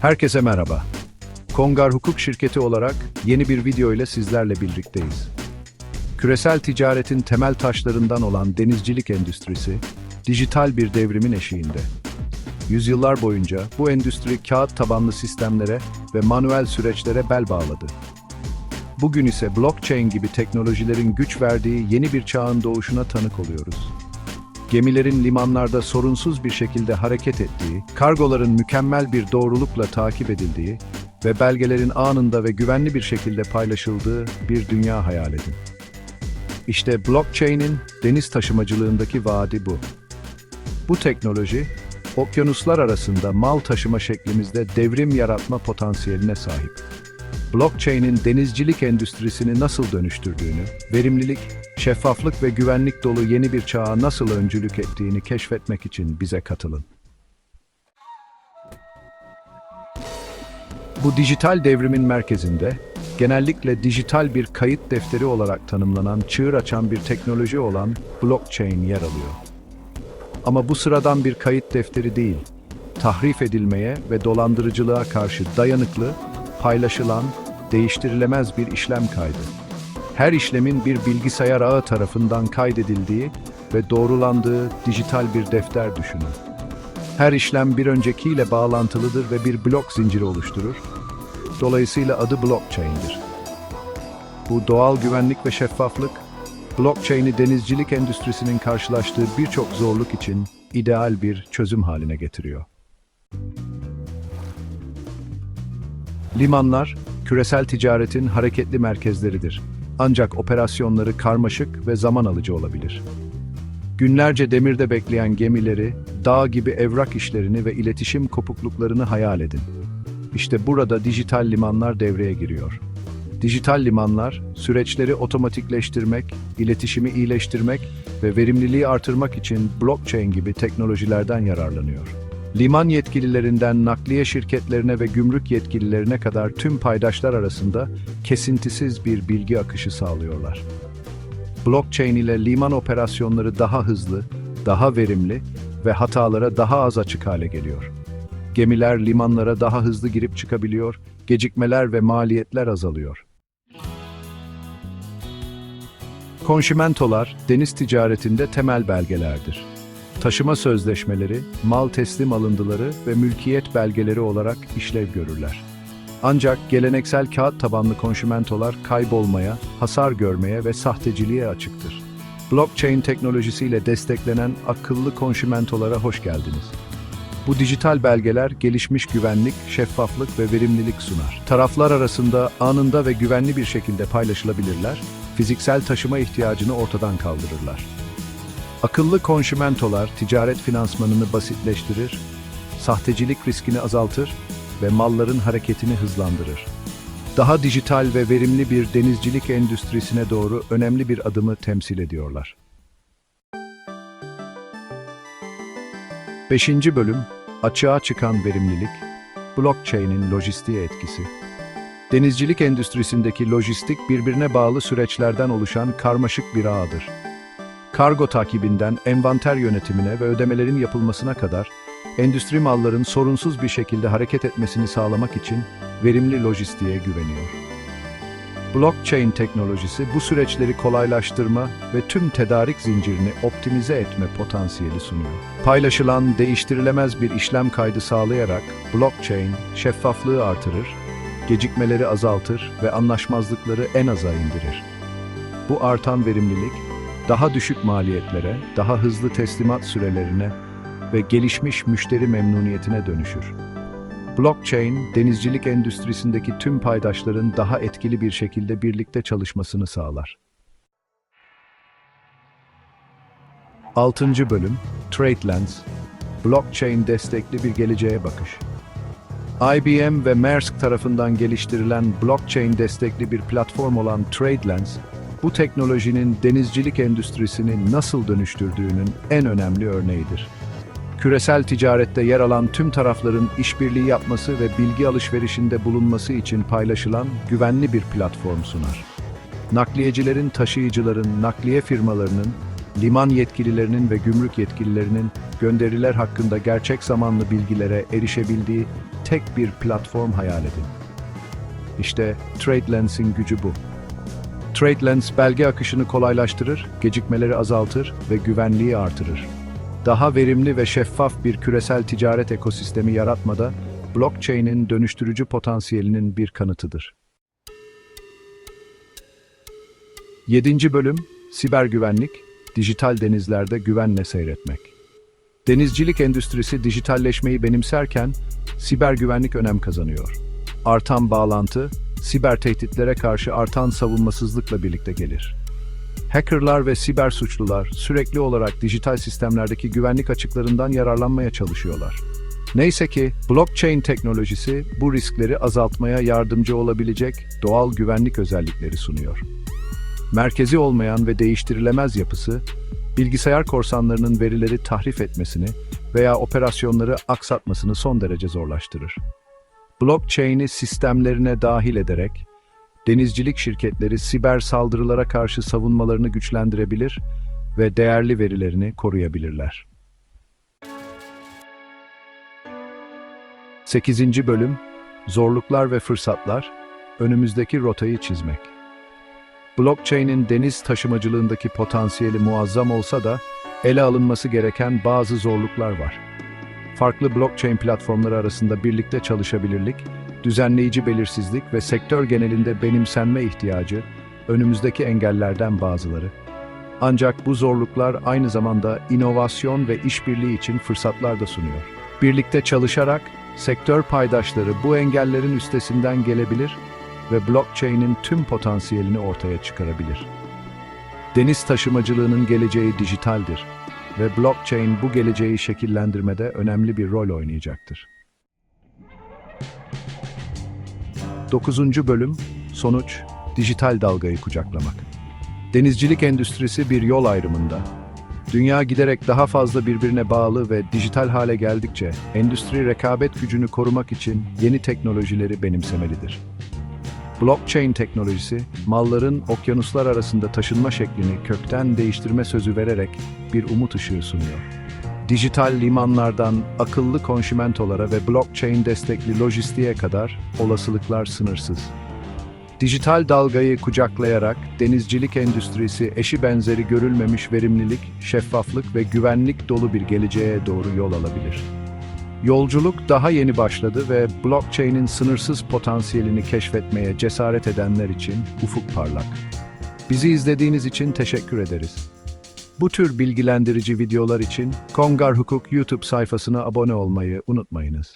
Herkese merhaba. Kongar Hukuk Şirketi olarak yeni bir video ile sizlerle birlikteyiz. Küresel ticaretin temel taşlarından olan denizcilik endüstrisi, dijital bir devrimin eşiğinde. Yüzyıllar boyunca bu endüstri kağıt tabanlı sistemlere ve manuel süreçlere bel bağladı. Bugün ise blockchain gibi teknolojilerin güç verdiği yeni bir çağın doğuşuna tanık oluyoruz. Gemilerin limanlarda sorunsuz bir şekilde hareket ettiği, kargoların mükemmel bir doğrulukla takip edildiği ve belgelerin anında ve güvenli bir şekilde paylaşıldığı bir dünya hayal edin. İşte blockchain'in deniz taşımacılığındaki vaadi bu. Bu teknoloji, okyanuslar arasında mal taşıma şeklimizde devrim yaratma potansiyeline sahip. Blockchain'in denizcilik endüstrisini nasıl dönüştürdüğünü, verimlilik, şeffaflık ve güvenlik dolu yeni bir çağa nasıl öncülük ettiğini keşfetmek için bize katılın. Bu dijital devrimin merkezinde, genellikle dijital bir kayıt defteri olarak tanımlanan çığır açan bir teknoloji olan blockchain yer alıyor. Ama bu sıradan bir kayıt defteri değil, tahrif edilmeye ve dolandırıcılığa karşı dayanıklı, paylaşılan, değiştirilemez bir işlem kaydı. Her işlemin bir bilgisayar ağı tarafından kaydedildiği ve doğrulandığı dijital bir defter düşünün. Her işlem bir öncekiyle bağlantılıdır ve bir blok zinciri oluşturur. Dolayısıyla adı blockchain'dir. Bu doğal güvenlik ve şeffaflık, blockchain'i denizcilik endüstrisinin karşılaştığı birçok zorluk için ideal bir çözüm haline getiriyor. Limanlar, küresel ticaretin hareketli merkezleridir. Ancak operasyonları karmaşık ve zaman alıcı olabilir. Günlerce demirde bekleyen gemileri, dağ gibi evrak işlerini ve iletişim kopukluklarını hayal edin. İşte burada dijital limanlar devreye giriyor. Dijital limanlar, süreçleri otomatikleştirmek, iletişimi iyileştirmek ve verimliliği artırmak için blockchain gibi teknolojilerden yararlanıyor. Liman yetkililerinden nakliye şirketlerine ve gümrük yetkililerine kadar tüm paydaşlar arasında kesintisiz bir bilgi akışı sağlıyorlar. Blockchain ile liman operasyonları daha hızlı, daha verimli ve hatalara daha az açık hale geliyor. Gemiler limanlara daha hızlı girip çıkabiliyor, gecikmeler ve maliyetler azalıyor. Konşimentolar, deniz ticaretinde temel belgelerdir. Taşıma sözleşmeleri, mal teslim alındıları ve mülkiyet belgeleri olarak işlev görürler. Ancak geleneksel kağıt tabanlı konşimentolar kaybolmaya, hasar görmeye ve sahteciliğe açıktır. Blockchain teknolojisiyle desteklenen akıllı konşimentolara hoş geldiniz. Bu dijital belgeler gelişmiş güvenlik, şeffaflık ve verimlilik sunar. Taraflar arasında anında ve güvenli bir şekilde paylaşılabilirler, fiziksel taşıma ihtiyacını ortadan kaldırırlar. Akıllı konşimentolar ticaret finansmanını basitleştirir, sahtecilik riskini azaltır ve malların hareketini hızlandırır. Daha dijital ve verimli bir denizcilik endüstrisine doğru önemli bir adımı temsil ediyorlar. 5. Bölüm Açığa çıkan verimlilik, blockchain'in lojistiğe etkisi. Denizcilik endüstrisindeki lojistik birbirine bağlı süreçlerden oluşan karmaşık bir ağdır. Kargo takibinden envanter yönetimine ve ödemelerin yapılmasına kadar endüstri malların sorunsuz bir şekilde hareket etmesini sağlamak için verimli lojistiğe güveniyor. Blockchain teknolojisi bu süreçleri kolaylaştırma ve tüm tedarik zincirini optimize etme potansiyeli sunuyor. Paylaşılan, değiştirilemez bir işlem kaydı sağlayarak blockchain şeffaflığı artırır, gecikmeleri azaltır ve anlaşmazlıkları en aza indirir. Bu artan verimlilik, daha düşük maliyetlere, daha hızlı teslimat sürelerine ve gelişmiş müşteri memnuniyetine dönüşür. Blockchain, denizcilik endüstrisindeki tüm paydaşların daha etkili bir şekilde birlikte çalışmasını sağlar. 6. Bölüm TradeLens Blockchain destekli bir geleceğe bakış. IBM ve Maersk tarafından geliştirilen blockchain destekli bir platform olan TradeLens, bu teknolojinin denizcilik endüstrisini nasıl dönüştürdüğünün en önemli örneğidir. Küresel ticarette yer alan tüm tarafların işbirliği yapması ve bilgi alışverişinde bulunması için paylaşılan güvenli bir platform sunar. Nakliyecilerin, taşıyıcıların, nakliye firmalarının liman yetkililerinin ve gümrük yetkililerinin gönderiler hakkında gerçek zamanlı bilgilere erişebildiği tek bir platform hayal edin. İşte TradeLens'in gücü bu. TradeLens belge akışını kolaylaştırır, gecikmeleri azaltır ve güvenliği artırır. Daha verimli ve şeffaf bir küresel ticaret ekosistemi yaratmada blockchain'in dönüştürücü potansiyelinin bir kanıtıdır. 7. bölüm Siber güvenlik, dijital denizlerde güvenle seyretmek. Denizcilik endüstrisi dijitalleşmeyi benimserken siber güvenlik önem kazanıyor. Artan bağlantı, siber tehditlere karşı artan savunmasızlıkla birlikte gelir. Hackerlar ve siber suçlular sürekli olarak dijital sistemlerdeki güvenlik açıklarından yararlanmaya çalışıyorlar. Neyse ki blockchain teknolojisi bu riskleri azaltmaya yardımcı olabilecek doğal güvenlik özellikleri sunuyor. Merkezi olmayan ve değiştirilemez yapısı, bilgisayar korsanlarının verileri tahrif etmesini veya operasyonları aksatmasını son derece zorlaştırır. Blockchain'i sistemlerine dahil ederek, denizcilik şirketleri siber saldırılara karşı savunmalarını güçlendirebilir ve değerli verilerini koruyabilirler. 8. Bölüm Zorluklar ve Fırsatlar Önümüzdeki rotayı çizmek Blockchain'in deniz taşımacılığındaki potansiyeli muazzam olsa da ele alınması gereken bazı zorluklar var. Farklı blockchain platformları arasında birlikte çalışabilirlik, düzenleyici belirsizlik ve sektör genelinde benimsenme ihtiyacı önümüzdeki engellerden bazıları. Ancak bu zorluklar aynı zamanda inovasyon ve işbirliği için fırsatlar da sunuyor. Birlikte çalışarak sektör paydaşları bu engellerin üstesinden gelebilir ve blockchain'in tüm potansiyelini ortaya çıkarabilir. Deniz taşımacılığının geleceği dijitaldir ve blockchain bu geleceği şekillendirmede önemli bir rol oynayacaktır. 9. bölüm Sonuç Dijital dalgayı kucaklamak. Denizcilik endüstrisi bir yol ayrımında. Dünya giderek daha fazla birbirine bağlı ve dijital hale geldikçe endüstri rekabet gücünü korumak için yeni teknolojileri benimsemelidir. Blockchain teknolojisi, malların okyanuslar arasında taşınma şeklini kökten değiştirme sözü vererek bir umut ışığı sunuyor. Dijital limanlardan akıllı konşimentolara ve blockchain destekli lojistiğe kadar olasılıklar sınırsız. Dijital dalgayı kucaklayarak denizcilik endüstrisi eşi benzeri görülmemiş verimlilik, şeffaflık ve güvenlik dolu bir geleceğe doğru yol alabilir. Yolculuk daha yeni başladı ve blockchain'in sınırsız potansiyelini keşfetmeye cesaret edenler için ufuk parlak. Bizi izlediğiniz için teşekkür ederiz. Bu tür bilgilendirici videolar için Kongar Hukuk YouTube sayfasına abone olmayı unutmayınız.